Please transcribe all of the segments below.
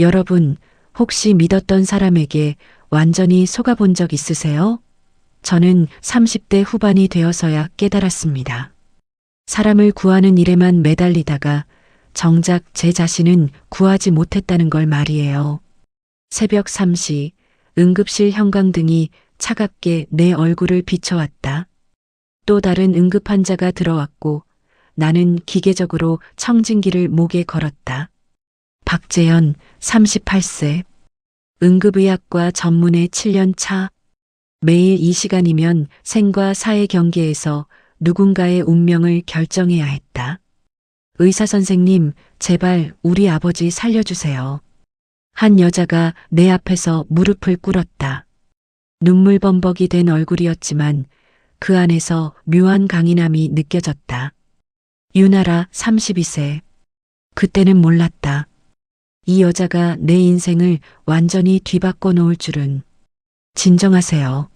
여러분, 혹시 믿었던 사람에게 완전히 속아본 적 있으세요? 저는 30대 후반이 되어서야 깨달았습니다. 사람을 구하는 일에만 매달리다가 정작 제 자신은 구하지 못했다는 걸 말이에요. 새벽 3시 응급실 형광등이 차갑게 내 얼굴을 비춰왔다. 또 다른 응급 환자가 들어왔고 나는 기계적으로 청진기를 목에 걸었다. 박재현, 38세. 응급의학과 전문의 7년 차. 매일 이 시간이면 생과 사의 경계에서 누군가의 운명을 결정해야 했다. 의사 선생님, 제발 우리 아버지 살려주세요. 한 여자가 내 앞에서 무릎을 꿇었다. 눈물 범벅이 된 얼굴이었지만 그 안에서 묘한 강인함이 느껴졌다. 유나라 32세. 그때는 몰랐다. 이 여자가 내 인생을 완전히 뒤바꿔 놓을 줄은. 진정하세요.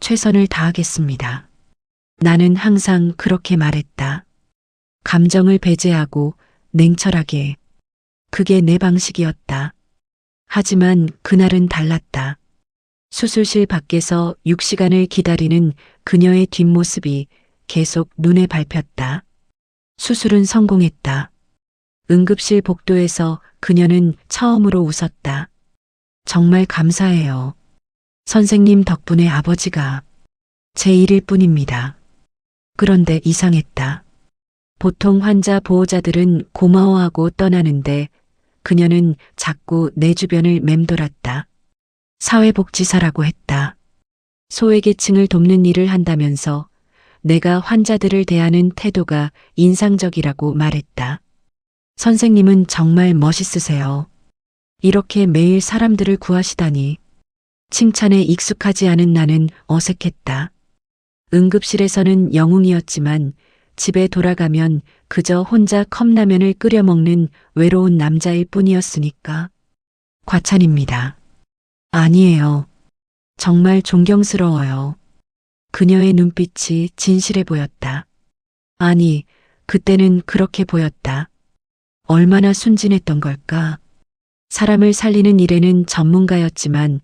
최선을 다하겠습니다. 나는 항상 그렇게 말했다. 감정을 배제하고 냉철하게. 그게 내 방식이었다. 하지만 그날은 달랐다. 수술실 밖에서 6시간을 기다리는 그녀의 뒷모습이 계속 눈에 밟혔다. 수술은 성공했다. 응급실 복도에서 그녀는 처음으로 웃었다. 정말 감사해요. 선생님 덕분에 아버지가 제 일일 뿐입니다. 그런데 이상했다. 보통 환자 보호자들은 고마워하고 떠나는데 그녀는 자꾸 내 주변을 맴돌았다. 사회복지사라고 했다. 소외계층을 돕는 일을 한다면서 내가 환자들을 대하는 태도가 인상적이라고 말했다. 선생님은 정말 멋있으세요. 이렇게 매일 사람들을 구하시다니. 칭찬에 익숙하지 않은 나는 어색했다. 응급실에서는 영웅이었지만 집에 돌아가면 그저 혼자 컵라면을 끓여 먹는 외로운 남자일 뿐이었으니까. 과찬입니다. 아니에요. 정말 존경스러워요. 그녀의 눈빛이 진실해 보였다. 아니, 그때는 그렇게 보였다. 얼마나 순진했던 걸까? 사람을 살리는 일에는 전문가였지만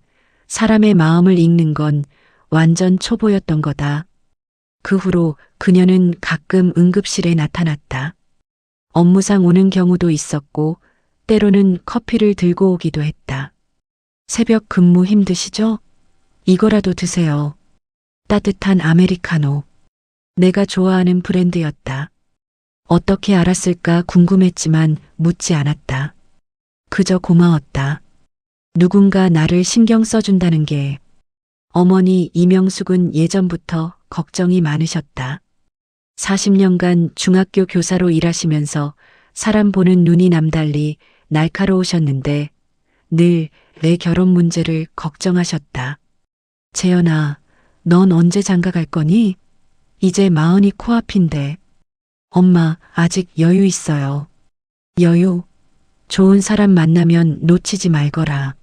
사람의 마음을 읽는 건 완전 초보였던 거다. 그 후로 그녀는 가끔 응급실에 나타났다. 업무상 오는 경우도 있었고 때로는 커피를 들고 오기도 했다. 새벽 근무 힘드시죠? 이거라도 드세요. 따뜻한 아메리카노. 내가 좋아하는 브랜드였다. 어떻게 알았을까 궁금했지만 묻지 않았다. 그저 고마웠다. 누군가 나를 신경 써준다는 게 어머니 이명숙은 예전부터 걱정이 많으셨다. 40년간 중학교 교사로 일하시면서 사람 보는 눈이 남달리 날카로우셨는데 늘 내 결혼 문제를 걱정하셨다. 재현아, 넌 언제 장가 갈 거니? 이제 마흔이 코앞인데. 엄마, 아직 여유 있어요. 여유? 좋은 사람 만나면 놓치지 말거라.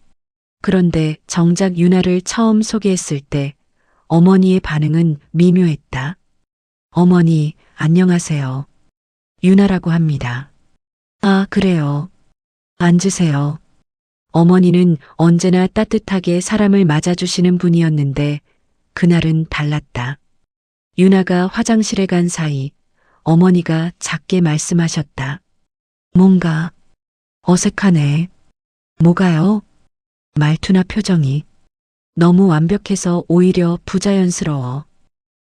그런데 정작 유나를 처음 소개했을 때 어머니의 반응은 미묘했다. 어머니, 안녕하세요. 유나라고 합니다. 아, 그래요. 앉으세요. 어머니는 언제나 따뜻하게 사람을 맞아주시는 분이었는데 그날은 달랐다. 유나가 화장실에 간 사이 어머니가 작게 말씀하셨다. 뭔가 어색하네. 뭐가요? 말투나 표정이 너무 완벽해서 오히려 부자연스러워.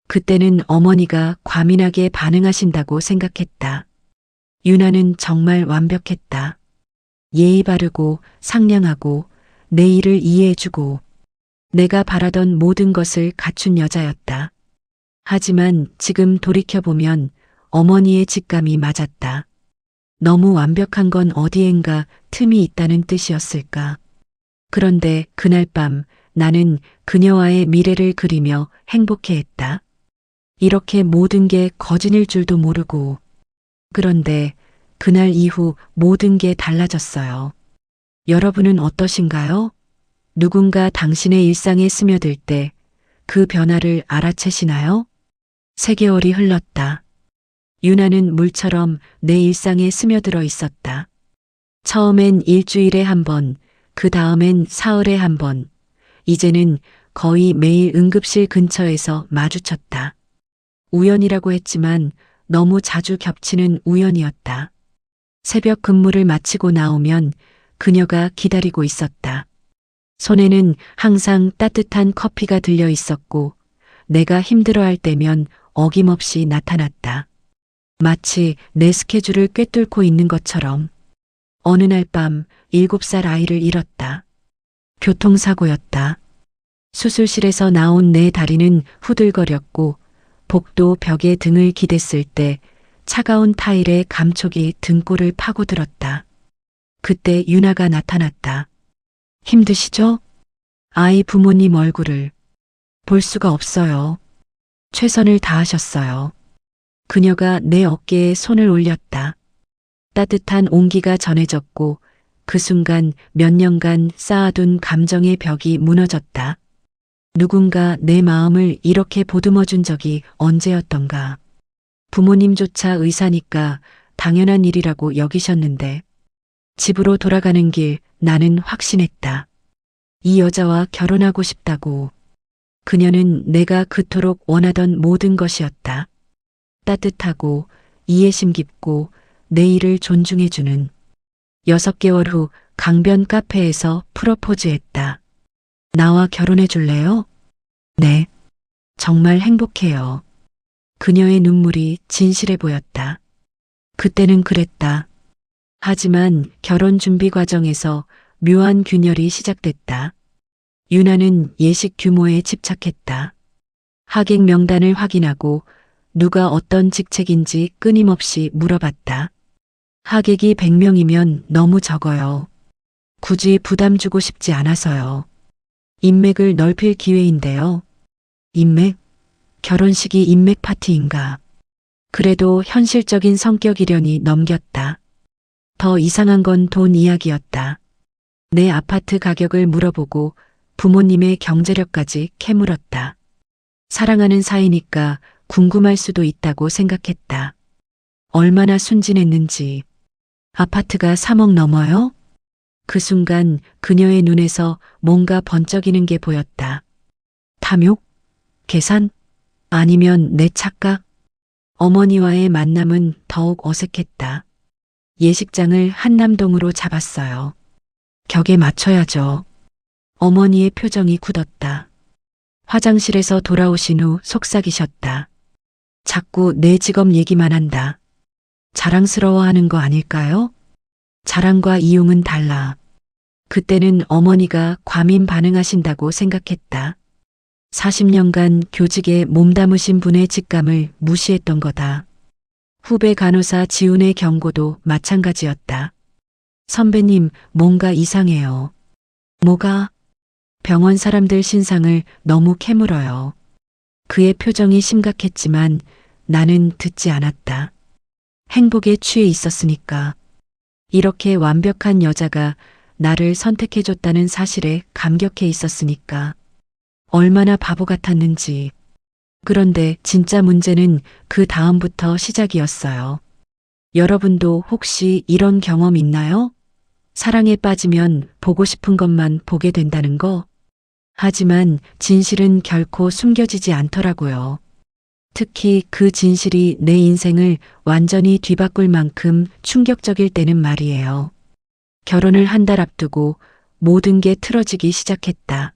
그때는 어머니가 과민하게 반응하신다고 생각했다. 유나는 정말 완벽했다. 예의 바르고 상냥하고 내 일을 이해해주고 내가 바라던 모든 것을 갖춘 여자였다. 하지만 지금 돌이켜보면 어머니의 직감이 맞았다. 너무 완벽한 건 어디엔가 틈이 있다는 뜻이었을까. 그런데 그날 밤 나는 그녀와의 미래를 그리며 행복해했다. 이렇게 모든 게 거진일 줄도 모르고. 그런데 그날 이후 모든 게 달라졌어요. 여러분은 어떠신가요? 누군가 당신의 일상에 스며들 때 그 변화를 알아채시나요? 세 개월이 흘렀다. 유나는 물처럼 내 일상에 스며들어 있었다. 처음엔 일주일에 한 번, 그 다음엔 사흘에 한 번, 이제는 거의 매일 응급실 근처에서 마주쳤다. 우연이라고 했지만 너무 자주 겹치는 우연이었다. 새벽 근무를 마치고 나오면 그녀가 기다리고 있었다. 손에는 항상 따뜻한 커피가 들려 있었고 내가 힘들어할 때면 어김없이 나타났다. 마치 내 스케줄을 꿰뚫고 있는 것처럼 어느 날밤 일곱 살 아이를 잃었다. 교통사고였다. 수술실에서 나온 내 다리는 후들거렸고 복도 벽에 등을 기댔을 때 차가운 타일에 감촉이 등골을 파고들었다. 그때 유나가 나타났다. 힘드시죠? 아이 부모님 얼굴을 볼 수가 없어요. 최선을 다하셨어요. 그녀가 내 어깨에 손을 올렸다. 따뜻한 온기가 전해졌고 그 순간 몇 년간 쌓아둔 감정의 벽이 무너졌다. 누군가 내 마음을 이렇게 보듬어 준 적이 언제였던가. 부모님조차 의사니까 당연한 일이라고 여기셨는데 집으로 돌아가는 길 나는 확신했다. 이 여자와 결혼하고 싶다고. 그녀는 내가 그토록 원하던 모든 것이었다. 따뜻하고 이해심 깊고 내 일을 존중해주는 여섯 개월 후 강변 카페에서 프로포즈했다. 나와 결혼해 줄래요? 네. 정말 행복해요. 그녀의 눈물이 진실해 보였다. 그때는 그랬다. 하지만 결혼 준비 과정에서 묘한 균열이 시작됐다. 유나는 예식 규모에 집착했다. 하객 명단을 확인하고 누가 어떤 직책인지 끊임없이 물어봤다. 하객이 100명이면 너무 적어요. 굳이 부담 주고 싶지 않아서요. 인맥을 넓힐 기회인데요. 인맥? 결혼식이 인맥 파티인가? 그래도 현실적인 성격이려니 넘겼다. 더 이상한 건 돈 이야기였다. 내 아파트 가격을 물어보고 부모님의 경제력까지 캐물었다. 사랑하는 사이니까 궁금할 수도 있다고 생각했다. 얼마나 순진했는지. 아파트가 3억 넘어요? 그 순간 그녀의 눈에서 뭔가 번쩍이는 게 보였다. 탐욕? 계산? 아니면 내 착각? 어머니와의 만남은 더욱 어색했다. 예식장을 한남동으로 잡았어요. 격에 맞춰야죠. 어머니의 표정이 굳었다. 화장실에서 돌아오신 후 속삭이셨다. 자꾸 내 직업 얘기만 한다. 자랑스러워하는 거 아닐까요? 자랑과 이용은 달라. 그때는 어머니가 과민 반응하신다고 생각했다. 40년간 교직에 몸담으신 분의 직감을 무시했던 거다. 후배 간호사 지훈의 경고도 마찬가지였다. 선배님, 뭔가 이상해요. 뭐가? 병원 사람들 신상을 너무 캐물어요. 그의 표정이 심각했지만 나는 듣지 않았다. 행복에 취해 있었으니까. 이렇게 완벽한 여자가 나를 선택해줬다는 사실에 감격해 있었으니까. 얼마나 바보 같았는지. 그런데 진짜 문제는 그 다음부터 시작이었어요. 여러분도 혹시 이런 경험 있나요? 사랑에 빠지면 보고 싶은 것만 보게 된다는 거? 하지만 진실은 결코 숨겨지지 않더라고요. 특히 그 진실이 내 인생을 완전히 뒤바꿀 만큼 충격적일 때는 말이에요. 결혼을 한 달 앞두고 모든 게 틀어지기 시작했다.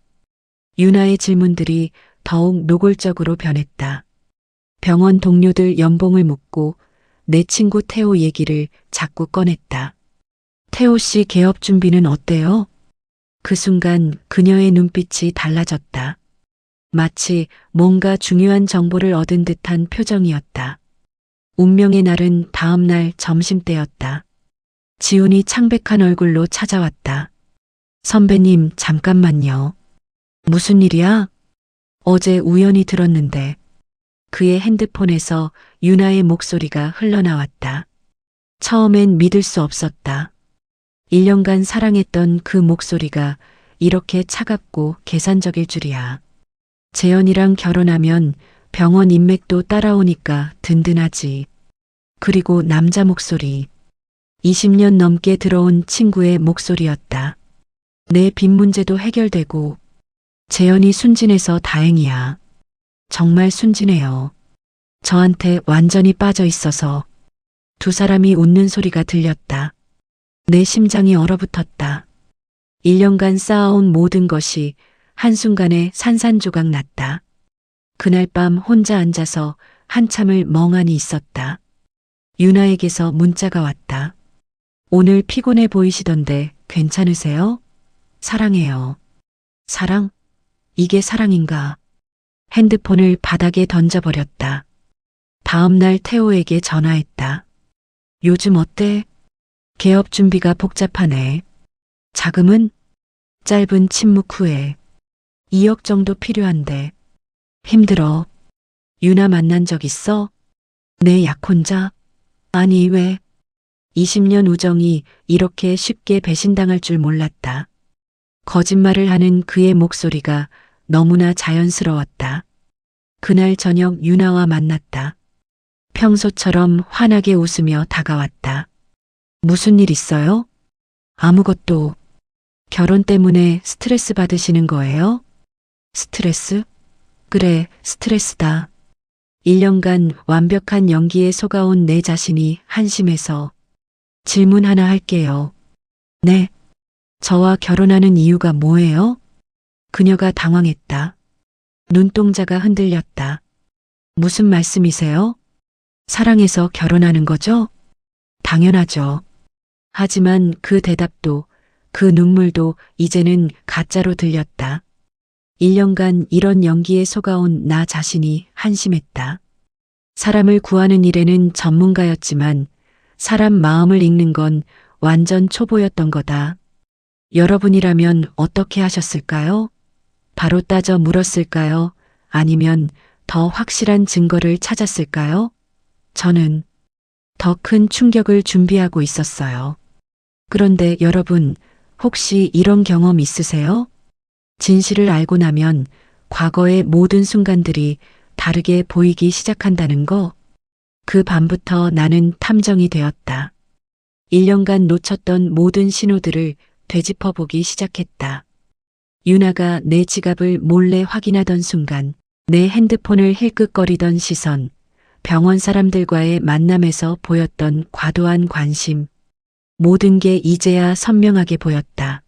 유나의 질문들이 더욱 노골적으로 변했다. 병원 동료들 연봉을 묻고 내 친구 태호 얘기를 자꾸 꺼냈다. 태호 씨 개업 준비는 어때요? 그 순간 그녀의 눈빛이 달라졌다. 마치 뭔가 중요한 정보를 얻은 듯한 표정이었다. 운명의 날은 다음 날 점심때였다. 지훈이 창백한 얼굴로 찾아왔다. 선배님, 잠깐만요. 무슨 일이야? 어제 우연히 들었는데 그의 핸드폰에서 유나의 목소리가 흘러나왔다. 처음엔 믿을 수 없었다. 1년간 사랑했던 그 목소리가 이렇게 차갑고 계산적일 줄이야. 재현이랑 결혼하면 병원 인맥도 따라오니까 든든하지. 그리고 남자 목소리. 20년 넘게 들어온 친구의 목소리였다. 내 빚 문제도 해결되고 재현이 순진해서 다행이야. 정말 순진해요. 저한테 완전히 빠져 있어서 두 사람이 웃는 소리가 들렸다. 내 심장이 얼어붙었다. 1년간 쌓아온 모든 것이 한순간에 산산조각 났다. 그날 밤 혼자 앉아서 한참을 멍하니 있었다. 유나에게서 문자가 왔다. 오늘 피곤해 보이시던데 괜찮으세요? 사랑해요. 사랑? 이게 사랑인가? 핸드폰을 바닥에 던져버렸다. 다음날 태호에게 전화했다. 요즘 어때? 개업 준비가 복잡하네. 자금은? 짧은 침묵 후에 2억 정도 필요한데 힘들어. 유나 만난 적 있어? 내 약혼자? 아니 왜? 20년 우정이 이렇게 쉽게 배신당할 줄 몰랐다. 거짓말을 하는 그의 목소리가 너무나 자연스러웠다. 그날 저녁 유나와 만났다. 평소처럼 환하게 웃으며 다가왔다. 무슨 일 있어요? 아무것도. 결혼 때문에 스트레스 받으시는 거예요? 스트레스? 그래, 스트레스다. 1년간 완벽한 연기에 속아온 내 자신이 한심해서 질문 하나 할게요. 네. 저와 결혼하는 이유가 뭐예요? 그녀가 당황했다. 눈동자가 흔들렸다. 무슨 말씀이세요? 사랑해서 결혼하는 거죠? 당연하죠. 하지만 그 대답도 그 눈물도 이제는 가짜로 들렸다. 1년간 이런 연기에 속아온 나 자신이 한심했다. 사람을 구하는 일에는 전문가였지만 사람 마음을 읽는 건 완전 초보였던 거다. 여러분이라면 어떻게 하셨을까요? 바로 따져 물었을까요? 아니면 더 확실한 증거를 찾았을까요? 저는 더 큰 충격을 준비하고 있었어요. 그런데 여러분, 혹시 이런 경험 있으세요? 진실을 알고 나면 과거의 모든 순간들이 다르게 보이기 시작한다는 거. 그 밤부터 나는 탐정이 되었다. 1년간 놓쳤던 모든 신호들을 되짚어 보기 시작했다. 유나가 내 지갑을 몰래 확인하던 순간 내 핸드폰을 힐끗거리던 시선, 병원 사람들과의 만남에서 보였던 과도한 관심, 모든 게 이제야 선명하게 보였다.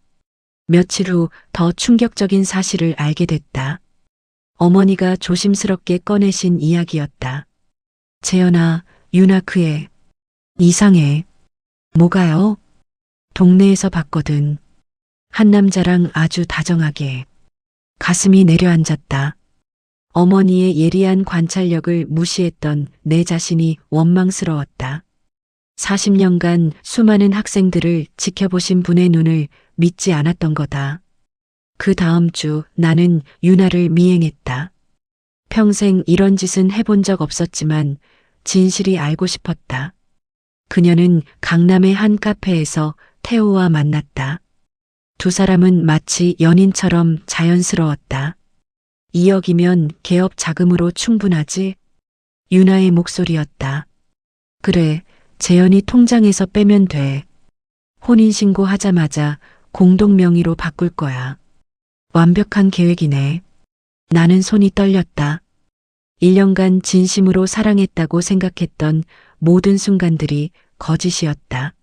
며칠 후 더 충격적인 사실을 알게 됐다. 어머니가 조심스럽게 꺼내신 이야기였다. 재현아, 유나 그애. 이상해. 뭐가요? 동네에서 봤거든. 한 남자랑 아주 다정하게. 가슴이 내려앉았다. 어머니의 예리한 관찰력을 무시했던 내 자신이 원망스러웠다. 40년간 수많은 학생들을 지켜보신 분의 눈을 믿지 않았던 거다. 그 다음 주 나는 유나를 미행했다. 평생 이런 짓은 해본 적 없었지만 진실이 알고 싶었다. 그녀는 강남의 한 카페에서 태호와 만났다. 두 사람은 마치 연인처럼 자연스러웠다. 2억이면 개업 자금으로 충분하지? 유나의 목소리였다. 그래, 재현이 통장에서 빼면 돼. 혼인신고 하자마자 공동 명의로 바꿀 거야. 완벽한 계획이네. 나는 손이 떨렸다. 1년간 진심으로 사랑했다고 생각했던 모든 순간들이 거짓이었다.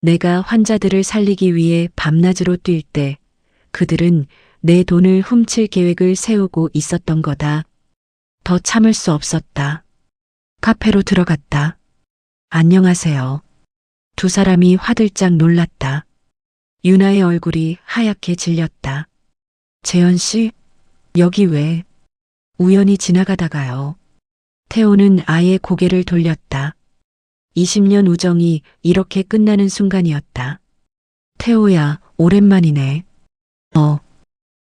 내가 환자들을 살리기 위해 밤낮으로 뛸 때 그들은 내 돈을 훔칠 계획을 세우고 있었던 거다. 더 참을 수 없었다. 카페로 들어갔다. 안녕하세요. 두 사람이 화들짝 놀랐다. 유나의 얼굴이 하얗게 질렸다. 재현 씨, 여기 왜? 우연히 지나가다가요. 태호는 아예 고개를 돌렸다. 20년 우정이 이렇게 끝나는 순간이었다. 태호야, 오랜만이네. 어,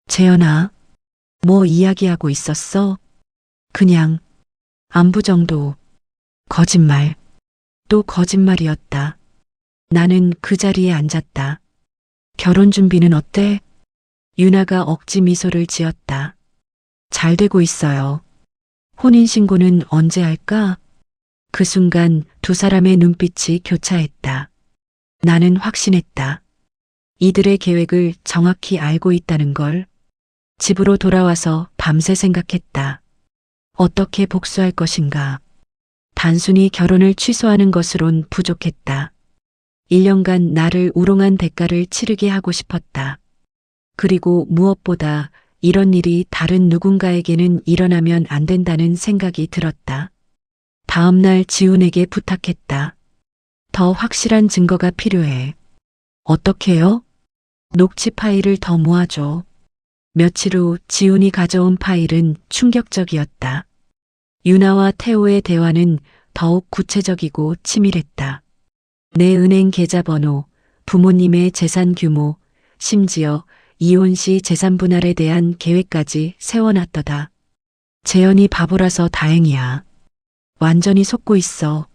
재현아, 뭐 이야기하고 있었어? 그냥, 안부 정도. 거짓말. 또 거짓말이었다. 나는 그 자리에 앉았다. 결혼 준비는 어때? 유나가 억지 미소를 지었다. 잘 되고 있어요. 혼인신고는 언제 할까? 그 순간 두 사람의 눈빛이 교차했다. 나는 확신했다. 이들의 계획을 정확히 알고 있다는 걸. 집으로 돌아와서 밤새 생각했다. 어떻게 복수할 것인가. 단순히 결혼을 취소하는 것으론 부족했다. 1년간 나를 우롱한 대가를 치르게 하고 싶었다. 그리고 무엇보다 이런 일이 다른 누군가에게는 일어나면 안 된다는 생각이 들었다. 다음날 지훈에게 부탁했다. 더 확실한 증거가 필요해. 어떻게요? 녹취 파일을 더 모아줘. 며칠 후 지훈이 가져온 파일은 충격적이었다. 유나와 태호의 대화는 더욱 구체적이고 치밀했다. 내 은행 계좌번호, 부모님의 재산 규모, 심지어 이혼 시 재산 분할에 대한 계획까지 세워놨더다. 재현이 바보라서 다행이야. 완전히 속고 있어.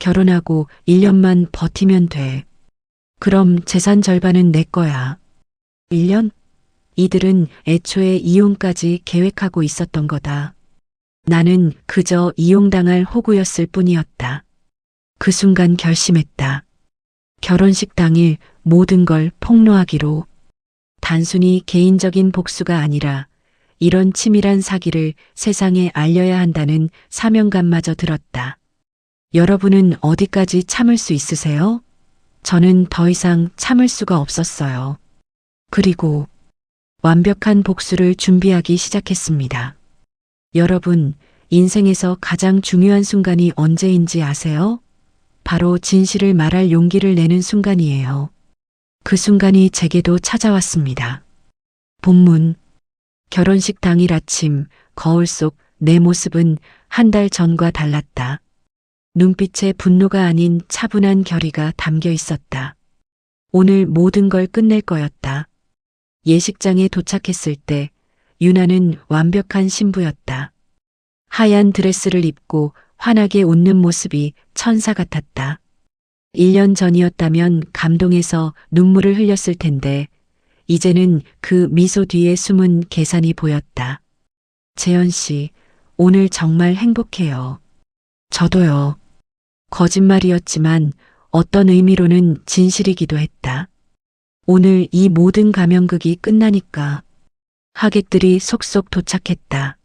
결혼하고 1년만 버티면 돼. 그럼 재산 절반은 내 거야. 1년? 이들은 애초에 이혼까지 계획하고 있었던 거다. 나는 그저 이용당할 호구였을 뿐이었다. 그 순간 결심했다. 결혼식 당일 모든 걸 폭로하기로. 단순히 개인적인 복수가 아니라 이런 치밀한 사기를 세상에 알려야 한다는 사명감마저 들었다. 여러분은 어디까지 참을 수 있으세요? 저는 더 이상 참을 수가 없었어요. 그리고 완벽한 복수를 준비하기 시작했습니다. 여러분, 인생에서 가장 중요한 순간이 언제인지 아세요? 바로 진실을 말할 용기를 내는 순간이에요. 그 순간이 제게도 찾아왔습니다. 본문. 결혼식 당일 아침, 거울 속 내 모습은 한 달 전과 달랐다. 눈빛에 분노가 아닌 차분한 결의가 담겨 있었다. 오늘 모든 걸 끝낼 거였다. 예식장에 도착했을 때 유나는 완벽한 신부였다. 하얀 드레스를 입고 환하게 웃는 모습이 천사 같았다. 1년 전이었다면 감동해서 눈물을 흘렸을 텐데 이제는 그 미소 뒤에 숨은 계산이 보였다. 재현 씨, 오늘 정말 행복해요. 저도요. 거짓말이었지만 어떤 의미로는 진실이기도 했다. 오늘 이 모든 가면극이 끝나니까 하객들이 속속 도착했다.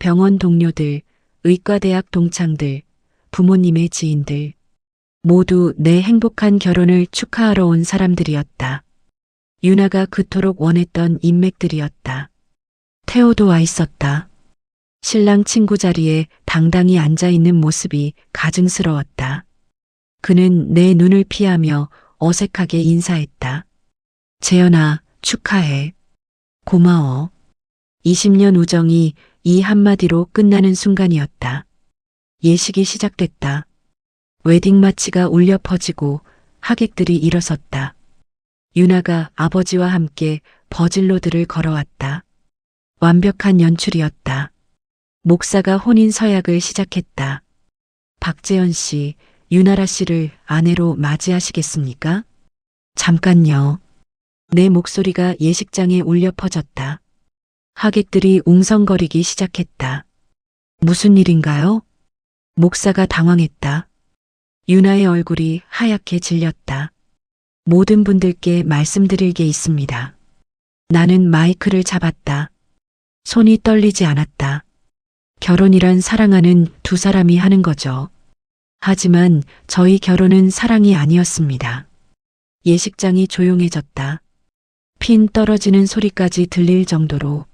병원 동료들, 의과대학 동창들, 부모님의 지인들, 모두 내 행복한 결혼을 축하하러 온 사람들이었다. 유나가 그토록 원했던 인맥들이었다. 태호도 와 있었다. 신랑 친구 자리에 당당히 앉아 있는 모습이 가증스러웠다. 그는 내 눈을 피하며 어색하게 인사했다. 재현아, 축하해. 고마워. 20년 우정이 이 한마디로 끝나는 순간이었다. 예식이 시작됐다. 웨딩 마치가 울려 퍼지고 하객들이 일어섰다. 유나가 아버지와 함께 버질로드를 걸어왔다. 완벽한 연출이었다. 목사가 혼인 서약을 시작했다. 박재현 씨, 유나라 씨를 아내로 맞이하시겠습니까? 잠깐요. 내 목소리가 예식장에 울려 퍼졌다. 하객들이 웅성거리기 시작했다. 무슨 일인가요? 목사가 당황했다. 유나의 얼굴이 하얗게 질렸다. 모든 분들께 말씀드릴 게 있습니다. 나는 마이크를 잡았다. 손이 떨리지 않았다. 결혼이란 사랑하는 두 사람이 하는 거죠. 하지만 저희 결혼은 사랑이 아니었습니다. 예식장이 조용해졌다. 핀 떨어지는 소리까지 들릴 정도로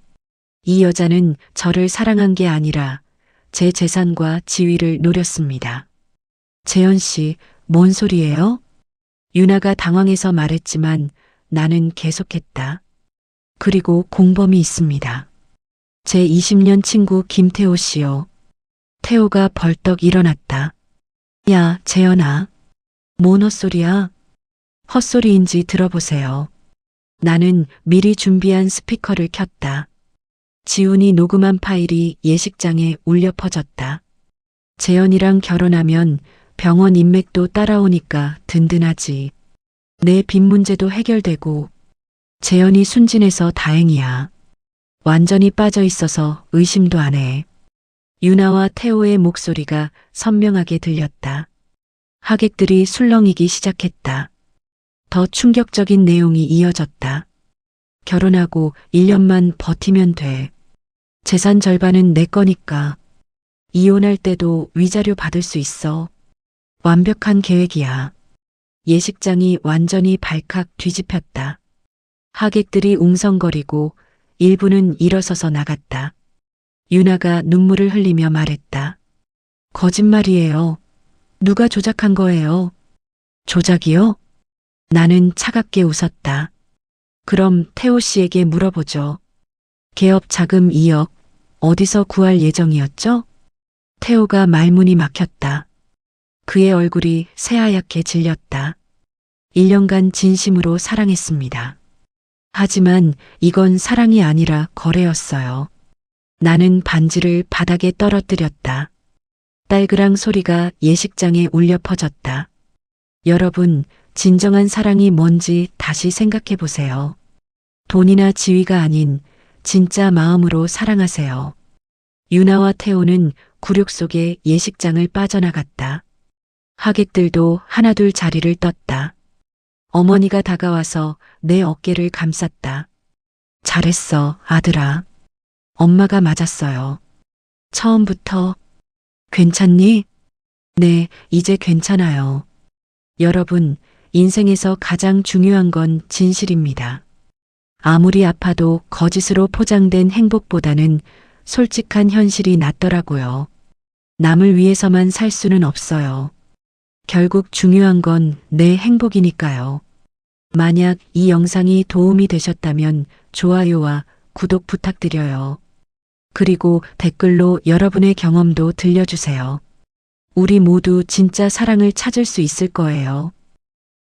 이 여자는 저를 사랑한 게 아니라 제 재산과 지위를 노렸습니다. 재현 씨, 뭔 소리예요? 유나가 당황해서 말했지만 나는 계속했다. 그리고 공범이 있습니다. 제 20년 친구 김태호 씨요. 태호가 벌떡 일어났다. 야, 재현아. 뭔 헛소리야? 헛소리인지 들어보세요. 나는 미리 준비한 스피커를 켰다. 지훈이 녹음한 파일이 예식장에 울려 퍼졌다. 재현이랑 결혼하면 병원 인맥도 따라오니까 든든하지. 내 빚 문제도 해결되고 재현이 순진해서 다행이야. 완전히 빠져 있어서 의심도 안 해. 유나와 태호의 목소리가 선명하게 들렸다. 하객들이 술렁이기 시작했다. 더 충격적인 내용이 이어졌다. 결혼하고 1년만 버티면 돼. 재산 절반은 내 거니까. 이혼할 때도 위자료 받을 수 있어. 완벽한 계획이야. 예식장이 완전히 발칵 뒤집혔다. 하객들이 웅성거리고 일부는 일어서서 나갔다. 유나가 눈물을 흘리며 말했다. 거짓말이에요. 누가 조작한 거예요? 조작이요? 나는 차갑게 웃었다. 그럼 태호 씨에게 물어보죠. 개업 자금 2억 어디서 구할 예정이었죠? 태호가 말문이 막혔다. 그의 얼굴이 새하얗게 질렸다. 1년간 진심으로 사랑했습니다. 하지만 이건 사랑이 아니라 거래였어요. 나는 반지를 바닥에 떨어뜨렸다. 딸그랑 소리가 예식장에 울려 퍼졌다. 여러분, 진정한 사랑이 뭔지 다시 생각해 보세요. 돈이나 지위가 아닌 진짜 마음으로 사랑하세요. 유나와 태호는 굴욕 속에 예식장을 빠져나갔다. 하객들도 하나둘 자리를 떴다. 어머니가 다가와서 내 어깨를 감쌌다. 잘했어, 아들아. 엄마가 맞았어요. 처음부터 괜찮니? 네, 이제 괜찮아요. 여러분, 인생에서 가장 중요한 건 진실입니다. 아무리 아파도 거짓으로 포장된 행복보다는 솔직한 현실이 낫더라고요. 남을 위해서만 살 수는 없어요. 결국 중요한 건 내 행복이니까요. 만약 이 영상이 도움이 되셨다면 좋아요와 구독 부탁드려요. 그리고 댓글로 여러분의 경험도 들려주세요. 우리 모두 진짜 사랑을 찾을 수 있을 거예요.